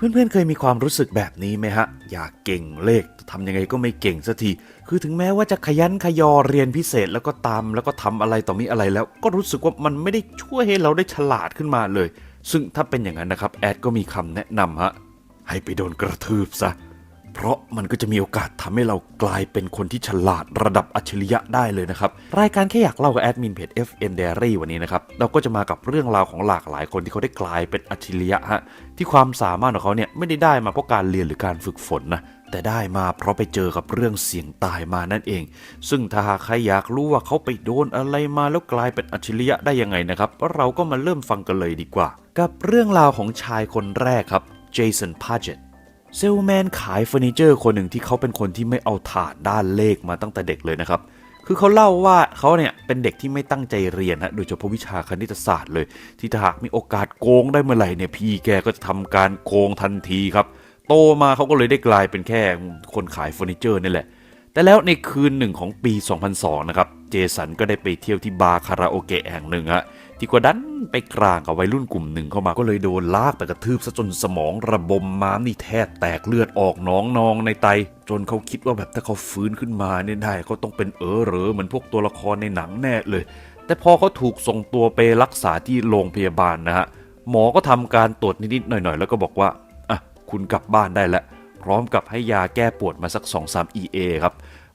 เพื่อนๆ เคยมีความรู้สึกแบบนี้ไหมฮะ อยากเก่งเลขทำยังไงก็ไม่เก่งสักที คือถึงแม้ว่าจะขยันขยอเรียนพิเศษแล้วก็ตามแล้วก็ทำอะไรต่อมีอะไรแล้ว ก็รู้สึกว่ามันไม่ได้ช่วยให้เราได้ฉลาดขึ้นมาเลย ซึ่งถ้าเป็นอย่างนั้นนะครับ แอดก็มีคำแนะนำฮะ ให้ไปโดนกระทืบซะ เพราะมันก็จะมีโอกาสทำให้เรากลายเป็นคนที่ฉลาดระดับอัจฉริยะได้เลยนะครับ รายการแค่อยากเล่ากับแอดมินเพจ FN Diary วันนี้นะครับ เราก็จะมากับเรื่องราวของหลากหลายคนที่เขาได้กลายเป็นอัจฉริยะฮะที่ความสามารถของเขาเนี่ยไม่ได้ได้มาเพราะการเรียนหรือการฝึกฝนนะแต่ได้มาเพราะไปเจอกับเรื่องเสี่ยงตายมานั่นเอง ซึ่งถ้าหากใครอยากรู้ว่าเขาไปโดนอะไรมาแล้วกลายเป็นอัจฉริยะได้ยังไงนะครับ เราก็มาเริ่มฟังกันเลยดีกว่า กับเรื่องราวของชายคนแรกครับเจสันพาเจต เซลแมนขายเฟอร์นิเจอร์คนหนึ่งที่เขาเป็นคนที่ไม่เอาถาดด้านเลขมาตั้งแต่เด็กเลยนะครับ คือเขาเล่าว่าเขาเนี่ยเป็นเด็กที่ไม่ตั้งใจเรียนฮะโดยเฉพาะวิชาคณิตศาสตร์เลย ที่ถ้าหากมีโอกาสโกงได้เมื่อไหร่เนี่ยพี่แกก็จะทำการโกงทันทีครับ โตมาเขาก็เลยได้กลายเป็นแค่คนขายเฟอร์นิเจอร์นี่แหละ แต่แล้วในคืนหนึ่งของปี 2002 นะครับ เจสันก็ได้ไปเที่ยวที่บาร์คาราโอเกะแห่งหนึ่งฮะ ที่กว่าดันไปกลางกับวัยรุ่นกลุ่มหนึ่งเข้ามาก็เลยโดนลากไปกระทืบซะจนสมองระบมม้ามนี่แทบแตกเลือดออกน้องนองในไต จนเขาคิดว่าแบบถ้าเขาฟื้นขึ้นมาเนี่ยได้เขาต้องเป็นเออเหรอเหมือนพวกตัวละครในหนังแน่เลย แต่พอเขาถูกส่งตัวไปรักษาที่โรงพยาบาลนะฮะหมอก็ทำการตรวจนิดๆหน่อยๆ แล้วก็บอกว่าอะคุณกลับบ้านได้แล้วพร้อมกับให้ยาแก้ปวดมาสัก 2-3 EA ครับ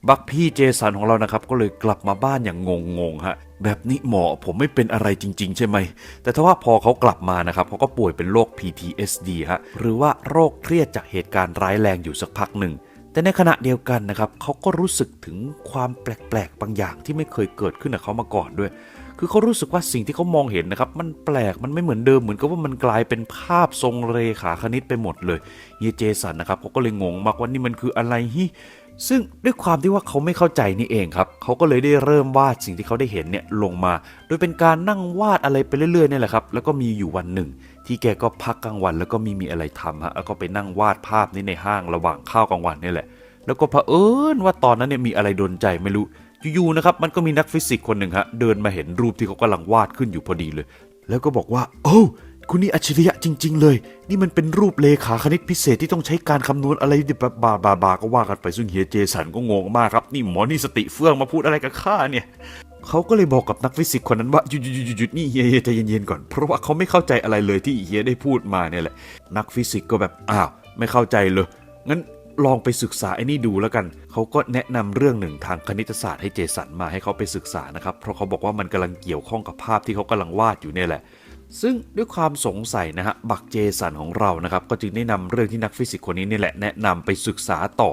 บักพี่เจสันของเรานะครับ ก็เลยกลับมาบ้านอย่างงงๆฮะแบบนี้หมอผมไม่เป็นอะไรจริง ๆ ใช่ไหม แต่ถ้าว่าพอเขากลับมานะครับเขาก็ป่วยเป็นโรค PTSD ฮะหรือว่าโรคเครียดจากเหตุการณ์ร้ายแรงอยู่สักพักหนึ่งแต่ในขณะเดียวกันนะครับเขาก็รู้สึกถึงความแปลกๆบางอย่างที่ไม่เคยเกิดขึ้นกับเขามาก่อนด้วย คือเขารู้สึกว่าสิ่งที่เขามองเห็นนะครับ มันแปลกมันไม่เหมือนเดิมเหมือนกับว่ามันกลายเป็นภาพทรงเรขาคณิตไปหมดเลยเฮียเจสันนะครับเขาก็เลยงงมากว่านี่มันคืออะไรฮิซึ่งด้วยความที่ว่าเขาไม่เข้าใจนี่เองครับ เขาก็เลยได้เริ่มวาดสิ่งที่เขาได้เห็นเนี่ยลงมา โดยเป็นการนั่งวาดอะไรไปเรื่อยๆนี่แหละครับ แล้วก็มีอยู่วันหนึ่ง ที่แกก็พักกลางวัน แล้วก็ไมีมีอะไรทำฮะ แล้วก็ไปนั่งวาดภาพนี้ในห้างระหว่างข้าวกลางวันนี่แหละ แล้วก็เผอิญว่าตอนนั้นเนี่ยมีอะไรโดนใจไม่รู้ อยู่ๆนะครับมันก็มีนักฟิสิกส์คนหนึ่งฮะเดินมาเห็นรูปที่เขากำลังวาดขึ้นอยู่พอดีเลย แล้วก็บอกว่า โอ้คุณนี่อัจฉริยะจริง ๆ เลย นี่มันเป็นรูปเลขาคณิตพิเศษที่ต้องใช้การคำนวณอะไรแบบบาบาบาก็ว่ากันไปซึ่งเฮียเจสันก็งงมากครับ นี่หมอนี่สติเฟื่องมาพูดอะไรกับข้าเนี่ยเขาก็เลยบอกกับนักฟิสิกส์คนนั้นว่าหยุดหยุดหยุดหยุดนี่เฮียเฮียใจเย็นๆก่อน เพราะว่าเขาไม่เข้าใจอะไรเลยที่เฮียได้พูดมาเนี่ยแหละ นักฟิสิกส์ก็แบบอ้าวไม่เข้าใจเลยงั้น ลองไปศึกษาไอ้นี่ดูแล้วกัน เขาก็แนะนำเรื่องหนึ่งทางคณิตศาสตร์ให้เจสันมาให้เขาไปศึกษานะครับ เพราะเขาบอกว่ามันกำลังเกี่ยวข้องกับภาพที่เขากำลังวาดอยู่เนี่ยแหละ ซึ่งด้วยความสงสัยนะฮะ บักเจสันของเรานะครับ ก็จึงได้นำเรื่องที่นักฟิสิกส์คนนี้นี่แหละแนะนำไปศึกษาต่อ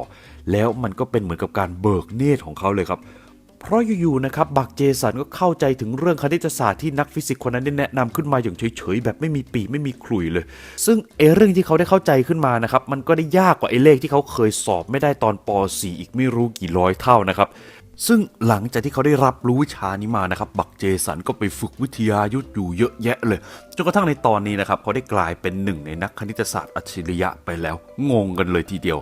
แล้วมันก็เป็นเหมือนกับการเบิกเนตรของเขาเลยครับเพราะอยู่ๆนะครับบักเจสันก็เข้าใจถึงเรื่องคณิตศาสตร์ที่นักฟิสิกส์คนนั้นได้แนะนำขึ้นมาอย่างเฉยๆแบบไม่มีปีไม่มีขลุ่ยเลย ซึ่งเอเรื่องที่เขาได้เข้าใจขึ้นมานะครับมันก็ได้ยากกว่าไอ้เลขที่เขาเคยสอบไม่ได้ตอนป .4 อีกไม่รู้กี่ร้อยเท่านะครับซึ่งหลังจากที่เขาได้รับรู้วิชานี้มานะครับ บักเจสันก็ไปฝึกวิทยายุทธอยู่เยอะแยะเลย จนกระทั่งในตอนนี้นะครับ เขาได้กลายเป็นหนึ่งในนักคณิตศาสตร์อัจฉริยะไปแล้ว งงกันเลยทีเดียว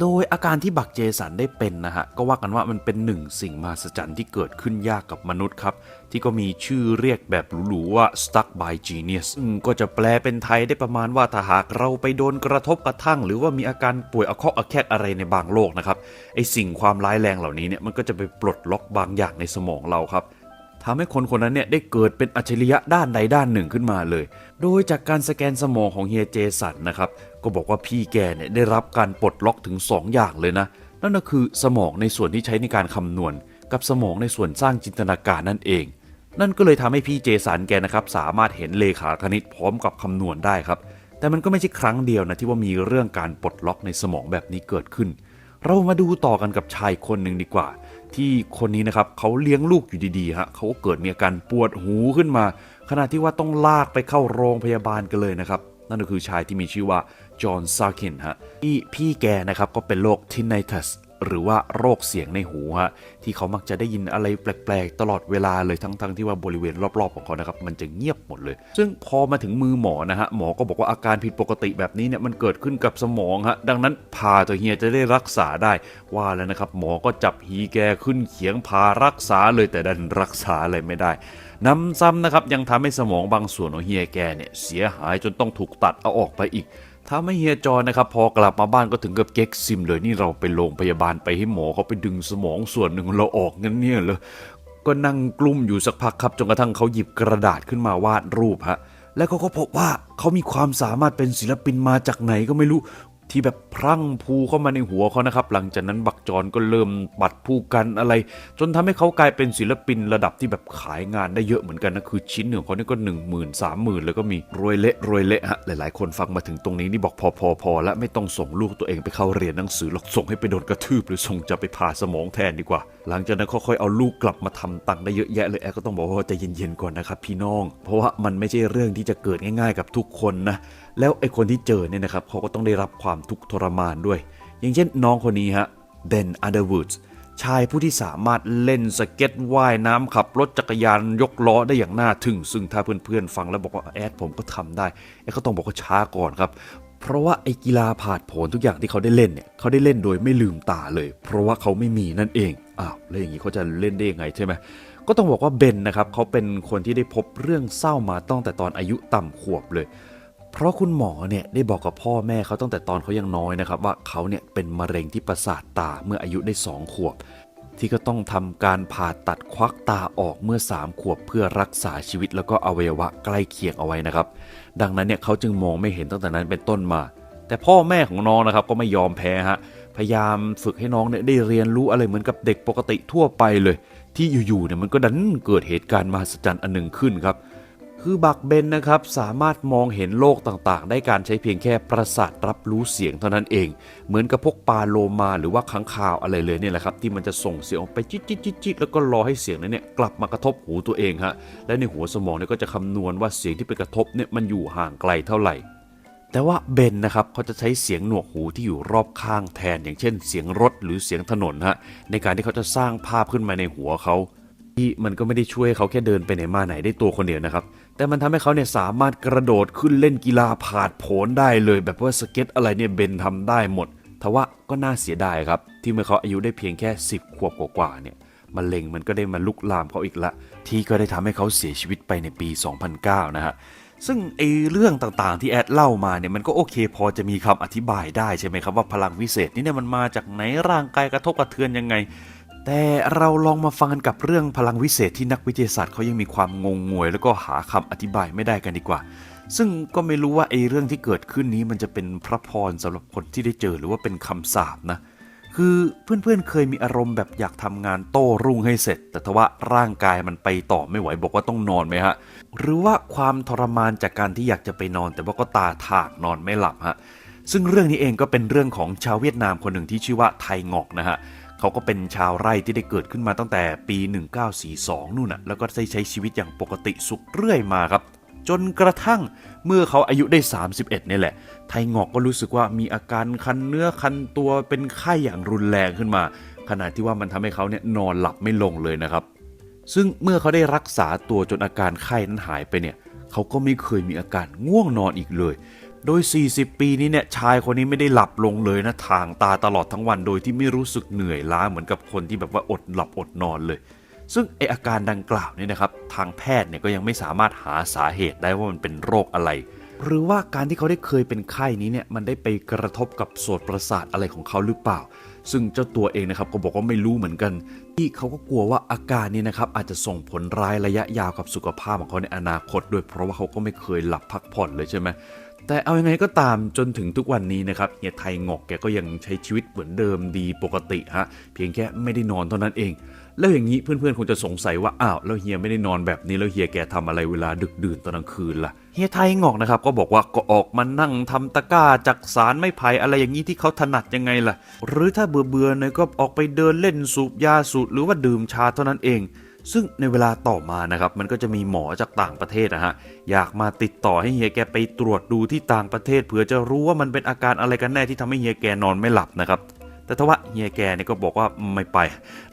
โดยอาการที่บักเจสันได้เป็นนะฮะ ก็ว่ากันว่ามันเป็นหนึ่งสิ่งมหัศจรรย์ที่เกิดขึ้นยากกับมนุษย์ครับ ที่ก็มีชื่อเรียกแบบหรูๆว่า stuck by genius ซึ่งก็จะแปลเป็นไทยได้ประมาณว่าถ้าหากเราไปโดนกระทบกระทั่ง หรือว่ามีอาการป่วยอาเคาะอาแคกอะไรในบางโรคนะครับไอสิ่งความร้ายแรงเหล่านี้เนี่ยมันก็จะไปปลดล็อกบางอย่างในสมองเราครับทำให้คนคนนั้นเนี่ยได้เกิดเป็นอัจฉริยะด้านใดด้านหนึ่งขึ้นมาเลย โดยจากการสแกนสมองของเฮียเจสันนะครับ ก็บอกว่าพี่แกเนี่ยได้รับการปลดล็อกถึง 2 อย่างเลยนะ นั่นก็คือสมองในส่วนที่ใช้ในการคำนวณ กับสมองในส่วนสร้างจินตนาการนั่นเอง นั่นก็เลยทำให้พี่เจสันแกนะครับสามารถเห็นเลขาคณิตพร้อมกับคำนวณได้ครับ แต่มันก็ไม่ใช่ครั้งเดียวนะที่ว่ามีเรื่องการปลดล็อกในสมองแบบนี้เกิดขึ้น เรามาดูต่อกันกับชายคนหนึ่งดีกว่า ที่คนนี้นะครับเขาเลี้ยงลูกอยู่ดีๆฮะเขาก็เกิดมีอาการปวดหูขึ้นมาขณะที่ว่าต้องลากไปเข้าโรงพยาบาลกันเลยนะครับนั่นก็คือชายที่มีชื่อว่า จอห์นซาคินฮะที่พี่แกนะครับก็เป็นโรคทินไนทัสหรือว่าโรคเสียงในหูฮะที่เขามักจะได้ยินอะไรแปลกๆ ตลอดเวลาเลยทั้งๆที่ว่าบริเวณรอบๆของเขานะครับมันจะเงียบหมดเลย ซึ่งพอมาถึงมือหมอนะฮะหมอก็บอกว่าอาการผิดปกติแบบนี้เนี่ยมันเกิดขึ้นกับสมองฮะดังนั้นพาตัวเฮียจะได้รักษาได้ว่าแล้วนะครับ หมอก็จับฮีแกขึ้นเขียงพารักษาเลยแต่ดันรักษาอะไรไม่ได้น้ำซ้ำนะครับยังทำให้สมองบางส่วนของเฮียแกเนี่ยเสียหายจนต้องถูกตัดเอาออกไปอีก ถ้าไม่เฮียจอนะครับพอกลับมาบ้านก็ถึงกับเก๊กซิมเลยนี่เราไปโรงพยาบาลไปให้หมอเขาไปดึงสมองส่วนหนึ่งเราออกงั้นเนี่ยเลยก็นั่งกลุ้มอยู่สักพักครับจนกระทั่งเขาหยิบกระดาษขึ้นมาวาดรูปฮะแล้วเขาก็พบว่าเขามีความสามารถเป็นศิลปินมาจากไหนก็ไม่รู้ ที่แบบพรั่งพูเข้ามาในหัวเขานะครับ หลังจากนั้นบักจรก็เริ่มปัดผู้กันอะไร จนทำให้เขากลายเป็นศิลปินระดับที่แบบขายงานได้เยอะเหมือนกันนะคือชิ้นหนึ่งของเขานี่ก็1 0 0 0 0 3 0,000เลยก็มีรวยเละรวยเละฮะหลาย ๆ คนฟังมาถึงตรงนี้นี่บอกพอพอพอและไม่ต้องส่งลูกตัวเองไปเข้าเรียนหนังสือหรอกส่งให้ไปโดนกระทืบหรือส่งจะไปผ่าสมองแทนดีกว่า หลังจากนั้นค่อยๆเอาลูกกลับมาทำตังค์ได้เยอะแยะเลยแอก็ต้องบอกว่าใจเย็นๆก่อนนะครับพี่น้อง เพราะว่ามันไม่ใช่เรื่องที่จะเกิดง่าย ๆ กับทุกคนนะ แล้วไอ้คนที่เจอเนี่ยนะครับเขาก็ต้องได้รับความทุกข์ทรมานด้วย อย่างเช่นน้องคนนี้ฮะเดนอันเดอร์วูดชายผู้ที่สามารถเล่นสเก็ตว่ายน้ำขับรถจักรยานยกล้อได้อย่างน่าทึ่ง ซึ่งถ้าเพื่อนๆฟังแล้วบอกว่าแอดผมก็ทำได้แอดก็ต้องบอกว่าช้าก่อนครับ เพราะว่าไอ้กีฬาผาดโผนทุกอย่างที่เขาได้เล่นเนี่ยเขาได้เล่นโดยไม่ลืมตาเลย เพราะว่าเขาไม่มีนั่นเองอ้าวแล้วอย่างนี้เขาจะเล่นได้ยังไงใช่ไหมก็ต้องบอกว่าเบนนะครับเขาเป็นคนที่ได้พบเรื่องเศร้ามาตั้งแต่ตอนอายุต่ำขวบเลย เพราะคุณหมอเนี่ยได้บอกกับพ่อแม่เขาตั้งแต่ตอนเขายังน้อยนะครับ ว่าเขาเนี่ยเป็นมะเร็งที่ประสาทตาเมื่ออายุได้ 2 ขวบ ที่ก็ต้องทำการผ่าตัดควักตาออกเมื่อ 3 ขวบเพื่อรักษาชีวิตแล้วก็อวัยวะใกล้เคียงเอาไว้นะครับ ดังนั้นเนี่ยเขาจึงมองไม่เห็นตั้งแต่นั้นเป็นต้นมา แต่พ่อแม่ของน้องนะครับก็ไม่ยอมแพ้ฮะพยายามฝึกให้น้องเนี่ยได้เรียนรู้อะไรเหมือนกับเด็กปกติทั่วไปเลย ที่อยู่ๆเนี่ยมันก็ดันเกิดเหตุการณ์มหัศจรรย์อันหนึ่งขึ้นครับ คือบักเบนนะครับสามารถมองเห็นโลกต่างๆ ได้การใช้เพียงแค่ประสาทรับรู้เสียงเท่านั้นเอง เหมือนกับพวกปลาโลมาหรือว่าค้างคาวอะไรเลยเนี่ยแหละครับที่มันจะส่งเสียงออกไปจิ๊ดจิ๊ดจิ๊ดจิ๊ดแล้วก็รอให้เสียงนั้นเนี่ยกลับมากระทบหูตัวเองฮะและในหัวสมองเนี่ยก็จะคำนวณว่าเสียงที่ไปกระทบเนี่ยมันอยู่ห่างไกลเท่าไหร่แต่ว่าเบนนะครับเขาจะใช้เสียงหนวกหูที่อยู่รอบข้างแทน อย่างเช่น เสียงรถหรือเสียงถนนฮะในการที่เขาจะสร้างภาพขึ้นมาในหัวเขา ที่มันก็ไม่ได้ช่วยเขาแค่เดินไปไหนมาไหนได้ตัวคนเดียวนะครับ แต่มันทำให้เขาเนี่ยสามารถกระโดดขึ้นเล่นกีฬาผาดโผนได้เลย แบบว่าสเก็ตอะไรเนี่ยเบนทำได้หมดทว่าก็น่าเสียดายครับ ที่เมื่อเขาอายุได้เพียงแค่ 10 ขวบกว่าๆเนี่ยมะเร็งมันก็ได้มาลุกลามเขาอีกละ ที่ก็ได้ทำให้เขาเสียชีวิตไปในปี 2009 นะฮะซึ่งไอเรื่องต่างๆที่แอดเล่ามาเนี่ยมันก็โอเค พอจะมีคำอธิบายได้ใช่ไหมครับว่าพลังวิเศษนี่เนี่ยมันมาจากไหนร่างกายกระทบกระเทือนยังไง แต่เราลองมาฟังกันกับเรื่องพลังวิเศษที่นักวิทยาศาสตร์เขายังมีความงงงวย แล้วก็หาคำอธิบายไม่ได้กันดีกว่า ซึ่งก็ไม่รู้ว่าไอ้เรื่องที่เกิดขึ้นนี้มันจะเป็นพระพรสำหรับคนที่ได้เจอหรือว่าเป็นคำสาปนะ คือเพื่อนๆเคยมีอารมณ์แบบอยากทำงานโต้รุ่งให้เสร็จ แต่ทว่าร่างกายมันไปต่อไม่ไหวบอกว่าต้องนอนไหมฮะ หรือว่าความทรมานจากการที่อยากจะไปนอน แต่ว่าก็ตาถากนอนไม่หลับฮะซึ่งเรื่องนี้เองก็เป็นเรื่องของชาวเวียดนามคนหนึ่งที่ชื่อว่าไทงอกนะฮะ เขาก็เป็นชาวไร่ที่ได้เกิดขึ้นมาตั้งแต่ปี 1942 นู่นน่ะ แล้วก็ได้ใช้ชีวิตอย่างปกติสุขเรื่อยมาครับ จนกระทั่งเมื่อเขาอายุได้ 31 นี่แหละ ไทงอกก็รู้สึกว่ามีอาการคันเนื้อคันตัวเป็นไข้อย่างรุนแรงขึ้นมา ขณะที่ว่ามันทำให้เขาเนี่ยนอนหลับไม่ลงเลยนะครับ ซึ่งเมื่อเขาได้รักษาตัวจนอาการไข้นั้นหายไปเนี่ย เขาก็ไม่เคยมีอาการง่วงนอนอีกเลย โดย 40 ปีนี้เนี่ยชายคนนี้ไม่ได้หลับลงเลยนะทางตาตลอดทั้งวันโดยที่ไม่รู้สึกเหนื่อยล้าเหมือนกับคนที่แบบว่าอดหลับอดนอนเลย ซึ่งไออาการดังกล่าวเนี่ยนะครับทางแพทย์เนี่ยก็ยังไม่สามารถหาสาเหตุได้ว่ามันเป็นโรคอะไร หรือว่าการที่เขาได้เคยเป็นไข้นี้เนี่ยมันได้ไปกระทบกับโสตประสาทอะไรของเขาหรือเปล่า ซึ่งเจ้าตัวเองนะครับก็บอกว่าไม่รู้เหมือนกัน ที่เขาก็กลัวว่าอาการนี้นะครับอาจจะส่งผลร้ายระยะยาวกับสุขภาพของเขาในอนาคตด้วยเพราะว่าเขาก็ไม่เคยหลับพักผ่อนเลยใช่ไหม แต่เอาอยังไงก็ตามจนถึงทุกวันนี้นะครับเฮียไทยงอกแกก็ยังใช้ชีวิตเหมือนเดิมดีปกติฮะเพียงแค่ไม่ได้นอนเท่านั้นเอง แล้วอย่างนี้เพื่อนๆคงจะสงสัยว่าอ้าวแล้วเฮียไม่ได้นอนแบบนี้แล้วเฮียแกทำอะไรเวลาดึกดื่นตอนกลางคืนล่ะเฮียไทยงอกนะครับก็บอกว่าก็ออกมานั่งทำตะกร้าจักสารไม้ไผ่อะไรอย่างนี้ที่เขาถนัดยังไงล่ะ หรือถ้าเบื่อเบื่อๆหน่ยก็ออกไปเดินเล่นสูบยาสูบหรือว่าดื่มชาเท่านั้นเอง ซึ่งในเวลาต่อมานะครับมันก็จะมีหมอจากต่างประเทศนะฮะอยากมาติดต่อให้เฮียแกไปตรวจดูที่ต่างประเทศเผื่อจะรู้ว่ามันเป็นอาการอะไรกันแน่ที่ทำให้เฮียแกนอนไม่หลับนะครับแต่ทว่าเฮียแกเนี่ยก็บอกว่าไม่ไป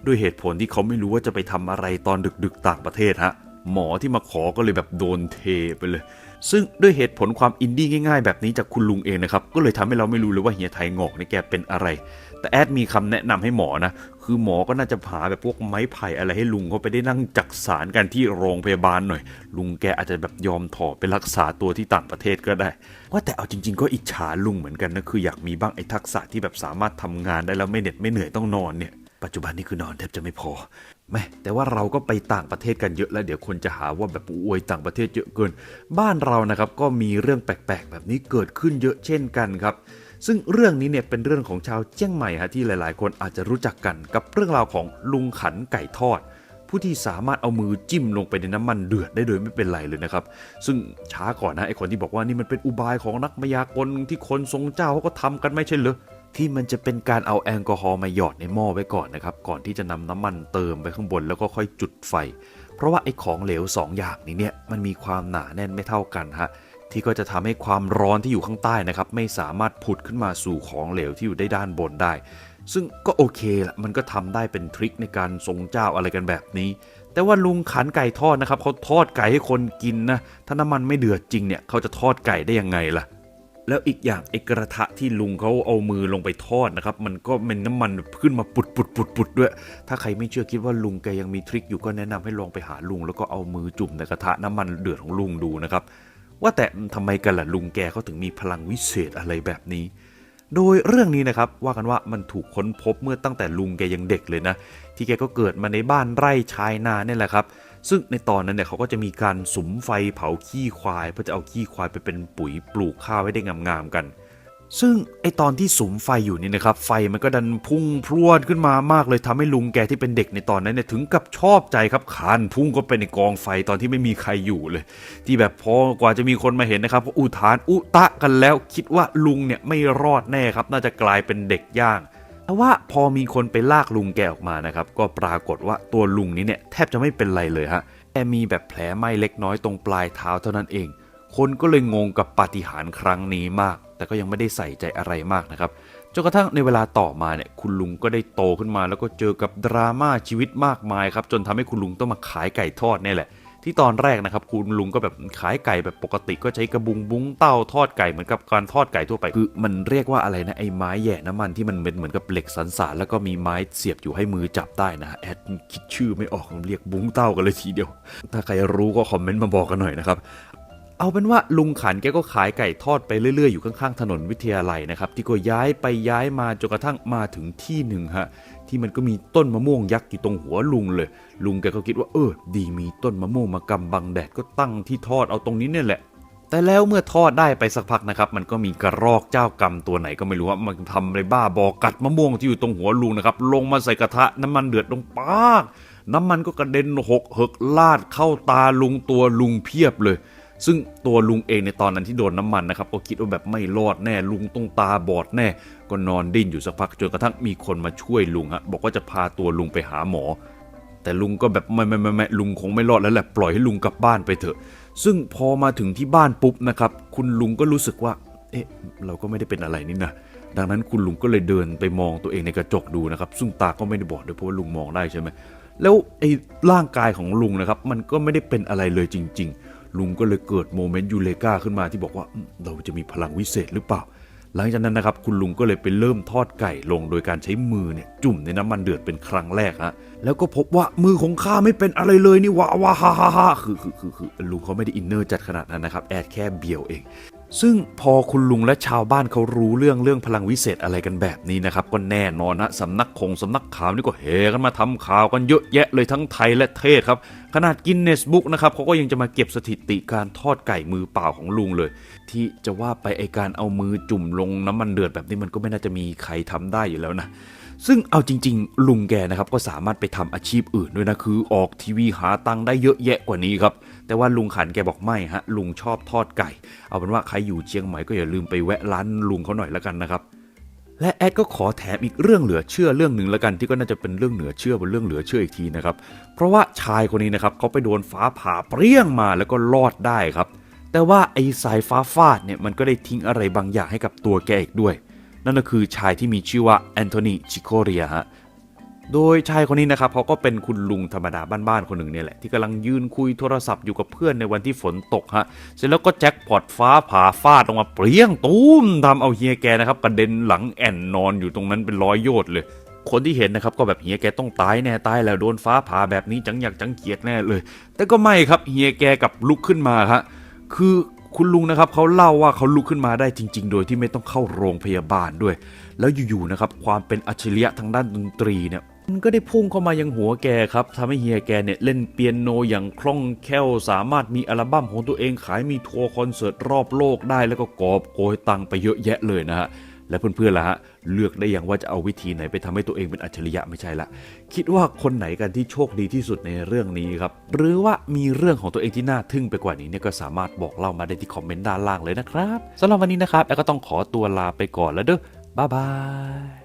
ด้วยเหตุผลที่เขาไม่รู้ว่าจะไปทำอะไรตอนดึกๆต่างประเทศฮะหมอที่มาขอก็เลยแบบโดนเทไปเลย ซึ่งด้วยเหตุผลความอินดี้ง่ายๆ แบบนี้จากคุณลุงเองนะครับ ก็เลยทำให้เราไม่รู้เลยว่าเฮียไทยงอกเนี่ยแกเป็นอะไร แต่แอดมีคำแนะนำให้หมอนะ คือหมอก็น่าจะหาแบบพวกไม้ไผ่อะไรให้ลุงเขาไปได้นั่งจักสารกันที่โรงพยาบาลหน่อย ลุงแกอาจจะแบบยอมถอดไปรักษาตัวที่ต่างประเทศก็ได้ ว่าแต่เอาจริง ๆ ก็อิจฉาลุงเหมือนกันนะคืออยากมีบ้างไอ้ทักษะที่แบบสามารถทำงานได้แล้วไม่เหน็ดไม่เหนื่อยต้องนอนเนี่ยปัจจุบันนี้คือนอนแทบจะไม่พอ แม่แต่ว่าเราก็ไปต่างประเทศกันเยอะแล้วเดี๋ยวคนจะหาว่าแบบอวยต่างประเทศเยอะเกิน บ้านเรานะครับก็มีเรื่องแปลกๆ แบบนี้เกิดขึ้นเยอะเช่นกันครับซึ่งเรื่องนี้เนี่ยเป็นเรื่องของชาวเจียงใหม่ฮะที่หลายๆ คนอาจจะรู้จักกันกับเรื่องราวของลุงขันไก่ทอด ผู้ที่สามารถเอามือจิ้มลงไปในน้ำมันเดือดได้โดยไม่เป็นไรเลยนะครับ ซึ่งช้าก่อนนะไอคนที่บอกว่านี่มันเป็นอุบายของนักมายากลที่คนทรงเจ้าเขาก็ทำกันไม่ใช่เหรอ ที่มันจะเป็นการเอาแอลกอฮอล์มาหยอดในหม้อไว้ก่อนนะครับ ก่อนที่จะนำน้ำมันเติมไปข้างบนแล้วก็ค่อยจุดไฟ เพราะว่าไอ้ของเหลวสองอย่างนี้เนี่ยมันมีความหนาแน่นไม่เท่ากันฮะที่ก็จะทำให้ความร้อนที่อยู่ข้างใต้นะครับ ไม่สามารถผุดขึ้นมาสู่ของเหลวที่อยู่ได้ด้านบนได้ ซึ่งก็โอเคละมันก็ทำได้เป็นทริคในการทรงเจ้าอะไรกันแบบนี้ แต่ว่าลุงขันไก่ทอดนะครับเขาทอดไก่ให้คนกินนะถ้าน้ำมันไม่เดือดจริงเนี่ยเขาจะทอดไก่ได้ยังไงล่ะ แล้วอีกอย่างไอ้กระทะที่ลุงเขาเอามือลงไปทอดนะครับ มันก็เป็นน้ำมันขึ้นมาปุดปุดปุดปุดด้วย ถ้าใครไม่เชื่อคิดว่าลุงแกยังมีทริคอยู่ก็แนะนำให้ลองไปหาลุง แล้วก็เอามือจุ่มในกระทะน้ำมันเดือดของลุงดูนะครับ ว่าแต่ทำไมกันล่ะลุงแกเขาถึงมีพลังวิเศษอะไรแบบนี้ โดยเรื่องนี้นะครับว่ากันว่ามันถูกค้นพบเมื่อตั้งแต่ลุงแกยังเด็กเลยนะ ที่แกก็เกิดมาในบ้านไร่ชายนาเนี่ยแหละครับ ซึ่งในตอนนั้นเนี่ยเขาก็จะมีการสุมไฟเผาขี้ควาย เพื่อจะเอาขี้ควายไปเป็นปุ๋ยปลูกข้าวให้ได้งามๆกัน ซึ่งไอตอนที่สุมไฟอยู่นี่นะครับ ไฟมันก็ดันพุ่งพรวดขึ้นมามากเลยทำให้ลุงแกที่เป็นเด็กในตอนนั้นเนี่ยถึงกับชอบใจครับคานพุ่งก็ไปในกองไฟตอนที่ไม่มีใครอยู่เลย ที่แบบพอกว่าจะมีคนมาเห็นนะครับก็อุทานอุตะกันแล้วคิดว่าลุงเนี่ยไม่รอดแน่ครับ น่าจะกลายเป็นเด็กย่าง แต่ว่าพอมีคนไปลากลุงแกออกมานะครับ ก็ปรากฏว่าตัวลุงนี้เนี่ยแทบจะไม่เป็นไรเลยฮะแค่มีแบบแผลไหม้เล็กน้อยตรงปลายเท้าเท่านั้นเอง คนก็เลยงงกับปาฏิหาริย์ครั้งนี้มาก แต่ก็ยังไม่ได้ใส่ใจอะไรมากนะครับจนกระทั่งในเวลาต่อมาเนี่ยคุณลุงก็ได้โตขึ้นมา แล้วก็เจอกับดราม่าชีวิตมากมายครับจนทำให้คุณลุงต้องมาขายไก่ทอดนี่แหละ ที่ตอนแรกนะครับคุณลุงก็แบบขายไก่แบบปกติก็ใช้กระบุงบุ้งเต้าทอดไก่เหมือนกับการทอดไก่ทั่วไปคือมันเรียกว่าอะไรนะไอ้ไม้แหย่น้ำมันที่มันเป็นเหมือนกับเหล็กสันสานแล้วก็มีไม้เสียบอยู่ให้มือจับได้นะแอดคิดชื่อไม่ออกเรียกบุ้งเต้ากันเลยทีเดียว ถ้าใครรู้ก็คอมเมนต์มาบอกกันหน่อยนะครับ เอาเป็นว่าลุงขันแกก็ขายไก่ทอดไปเรื่อย ๆ อยู่ข้างๆถนนวิทยาลัยนะครับ ที่ก็ย้ายไปย้ายมาจนกระทั่งมาถึงที่หนึ่งฮะที่มันก็มีต้นมะม่วงยักษ์อยู่ตรงหัวลุงเลย ลุงแกก็คิดว่าเออ ดีมีต้นมะม่วงมากำบังแดดก็ตั้งที่ทอดเอาตรงนี้เนี่ยแหละ แต่แล้วเมื่อทอดได้ไปสักพักนะครับ มันก็มีกระรอกเจ้ากรรมตัวไหนก็ไม่รู้ว่ามันทำอะไรบ้าบอกัดมะม่วงที่อยู่ตรงหัวลุงนะครับลงมาใส่กระทะน้ำมันเดือดลงปากน้ำมันก็กระเด็นหกเหกลาดเข้าตาลุงตัวลุงเพียบเลย ซึ่งตัวลุงเองในตอนนั้นที่โดนน้ำมันนะครับก็คิดว่าแบบไม่รอดแน่ลุงต้องตาบอดแน่ ก็นอนดิ้นอยู่สักพักจนกระทั่งมีคนมาช่วยลุงฮะบอกว่าจะพาตัวลุงไปหาหมอ แต่ลุงก็แบบไม่ไม่ไม่ไม่ลุงคงไม่รอดแล้วแหละปล่อยให้ลุงกลับบ้านไปเถอะ ซึ่งพอมาถึงที่บ้านปุ๊บนะครับคุณลุงก็รู้สึกว่า เอ๊ะ เราก็ไม่ได้เป็นอะไรนี่นะดังนั้นคุณลุงก็เลยเดินไปมองตัวเองในกระจกดูนะครับ ซึ่งตาก็ไม่ได้บอดด้วยเพราะว่าลุงมองได้ใช่ไหมแล้วไอ้ร่างกายของลุงนะครับ มันก็ไม่ได้เป็นอะไรเลยจริง ๆ ลุงก็เลยเกิดโมเมนต์ยูเลกาขึ้นมาที่บอกว่าเราจะมีพลังวิเศษหรือเปล่า หลังจากนั้นนะครับคุณลุงก็เลยไปเริ่มทอดไก่ลงโดยการใช้มือเนี่ยจุ่มในน้ำมันเดือดเป็นครั้งแรกฮะแล้วก็พบว่ามือของข้าไม่เป็นอะไรเลยนี่ว้าว้าฮ่าฮ่าฮ่าคือคือคือคือลุงเขาไม่ได้อินเนอร์จัดขนาดนั้นนะครับแอดแค่เบียวเอง ซึ่งพอคุณลุงและชาวบ้านเขารู้เรื่องเรื่องพลังวิเศษอะไรกันแบบนี้นะครับ ก็แน่นอนนะสำนักคงสำนักข่าวนี่ก็เฮกันมาทำข่าวกันเยอะแยะเลยทั้งไทยและเทศครับ ขนาดกินเนสบุ๊กนะครับเขาก็ยังจะมาเก็บสถิติการทอดไก่มือเปล่าของลุงเลย ที่จะว่าไปไอการเอามือจุ่มลงน้ำมันเดือดแบบนี้มันก็ไม่น่าจะมีใครทำได้อยู่แล้วนะ ซึ่งเอาจริง ๆ ลุงแกนะครับก็สามารถไปทำอาชีพอื่นด้วยนะคือออกทีวีหาตังค์ได้เยอะแยะกว่านี้ครับ แต่ว่าลุงขันแกบอกไม่ฮะลุงชอบทอดไก่ เอาเป็นว่าใครอยู่เชียงใหม่ก็อย่าลืมไปแวะร้านลุงเขาหน่อยล้วกันนะครับและแอดก็ขอแถมอีกเรื่องเหลือเชื่อเรื่องหนึ่งล้วกันที่ก็น่าจะเป็นเรื่องเหลือเชื่อบนเรื่องเหลือเชื่ออีกทีนะครับ เพราะว่าชายคนนี้นะครับเขาไปโดนฟ้าผ่าเปรี้ยงมาแล้วก็รอดได้ครับ แต่ว่าไอ้สายฟ้าฟาดเนี่ยมันก็ได้ทิ้งอะไรบางอย่างให้กับตัวแกอีกด้วย นั่นก็คือชายที่มีชื่อว่าแอนโทนีชิโคเรียฮะโดยชายคนนี้นะครับเขาก็เป็นคุณลุงธรรมดาบ้านๆคนหนึ่งเนี่ยแหละ ที่กำลังยืนคุยโทรศัพท์อยู่กับเพื่อนในวันที่ฝนตกฮะเสร็จแล้วก็แจ็คพอตฟ้าผ่าฟาดลงมาเปรี้ยงตุ้มทำเอาเฮียแกนะครับกระเด็นหลังแอ่นนอนอยู่ตรงนั้นเป็นร้อยโยชน์เลยคนที่เห็นนะครับก็แบบเฮียแกต้องตายแน่ตายแล้วโดนฟ้าผ่าแบบนี้จังอยากจังเกียดแน่เลย แต่ก็ไม่ครับเฮียแกกลับลุกขึ้นมาฮะคือ คุณลุงนะครับเขาเล่าว่าเขาลุกขึ้นมาได้จริง ๆ โดยที่ไม่ต้องเข้าโรงพยาบาลด้วย แล้วอยู่ๆนะครับความเป็นอัจฉริยะทางด้านดนตรีเนี่ยมันก็ได้พุ่งเข้ามายังหัวแกครับทำให้เฮียแกเนี่ยเล่นเปียโนอย่างคล่องแคล่วสามารถมีอัลบั้มของตัวเองขายมีทัวร์คอนเสิร์ตรอบโลกได้แล้วก็กอบโกยตังค์ไปเยอะแยะเลยนะฮะ และเพื่อนๆล่ะฮะเลือกได้อย่างว่าจะเอาวิธีไหนไปทำให้ตัวเองเป็นอัจฉริยะไม่ใช่ละ คิดว่าคนไหนกันที่โชคดีที่สุดในเรื่องนี้ครับ หรือว่ามีเรื่องของตัวเองที่น่าทึ่งไปกว่านี้เนี่ยก็สามารถบอกเล่ามาได้ที่คอมเมนต์ด้านล่างเลยนะครับสำหรับวันนี้นะครับแอลก็ต้องขอตัวลาไปก่อนแล้วเด้อบ๊ายบาย